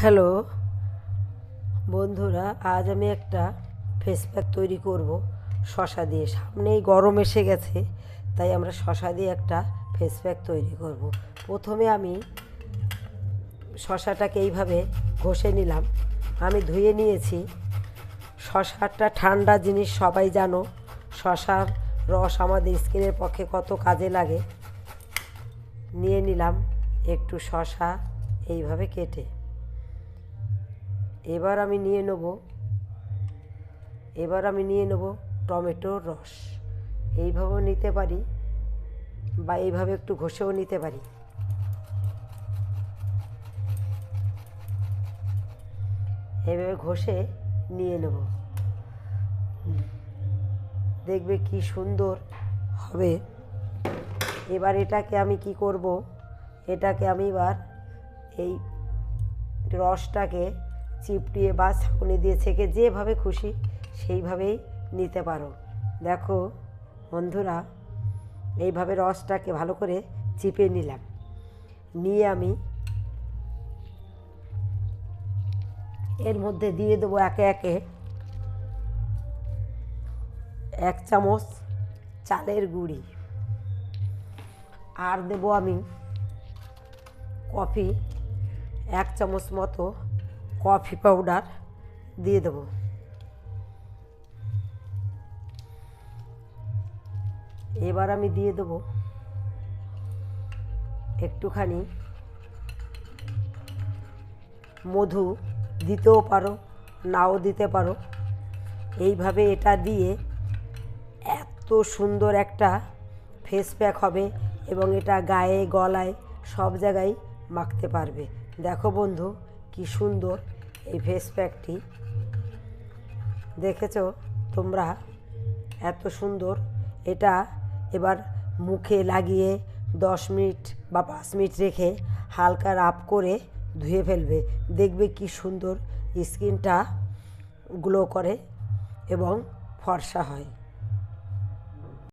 Hello. বন্ধুরা, আজ আমি একটা ফেস প্যাক তৈরি করব। শশা দিয়ে। সামনেই গরম এসে গেছে, তাই আমরা শশা দিয়ে একটা ফেস প্যাক তৈরি করব। প্রথমে আমি শশাটাকে এইভাবে ঘষে নিলাম। আমি ধুয়ে নিয়েছি। শশাটা ঠান্ডা জিনিস, সবাই জানো। শশার রস আমাদের স্কিনের পক্ষে কত কাজে লাগে। নিয়ে নিলাম একটু শশা, এইভাবে কেটে। এবার আমি নিয়ে নেব, এবার আমি নিয়ে নেব টমেটোর রস। এইভাবেও নিতে পারি বা এইভাবে একটু ঘষেও নিতে পারি। এভাবে ঘষে নিয়ে নেব। দেখবে কি সুন্দর হবে। এবার এটাকে আমি কি করব? এটাকে আমি এবার এই রসটাকে চিপটিয়ে বা ছাঁকুনি দিয়ে ছেঁকে যেভাবে খুশি সেইভাবেই নিতে পারো। দেখো বন্ধুরা, এইভাবে রসটাকে ভালো করে চিপে নিলাম। নিয়ে আমি এর মধ্যে দিয়ে দেবো একে একে এক চামচ চালের গুঁড়ি। আর দেবো আমি কফি এক চামচ মতো কফি পাউডার দিয়ে দেবো। এবার আমি দিয়ে দেবো একটুখানি মধু, দিতেও পারো, নাও দিতে পারো। এইভাবে এটা দিয়ে এত সুন্দর একটা ফেস প্যাক হবে এবং এটা গায়ে, গলায় সব জায়গায় মাখতে পারবে। দেখো বন্ধু কি সুন্দর এই ফেস প্যাকটি দেখেছ? তোমরা এত সুন্দর। এটা এবার মুখে লাগিয়ে দশ মিনিট বা পাঁচ মিনিট রেখে হালকা রাব করে ধুয়ে ফেলবে। দেখবে কি সুন্দর স্কিনটা গ্লো করে এবং ফর্সা হয়।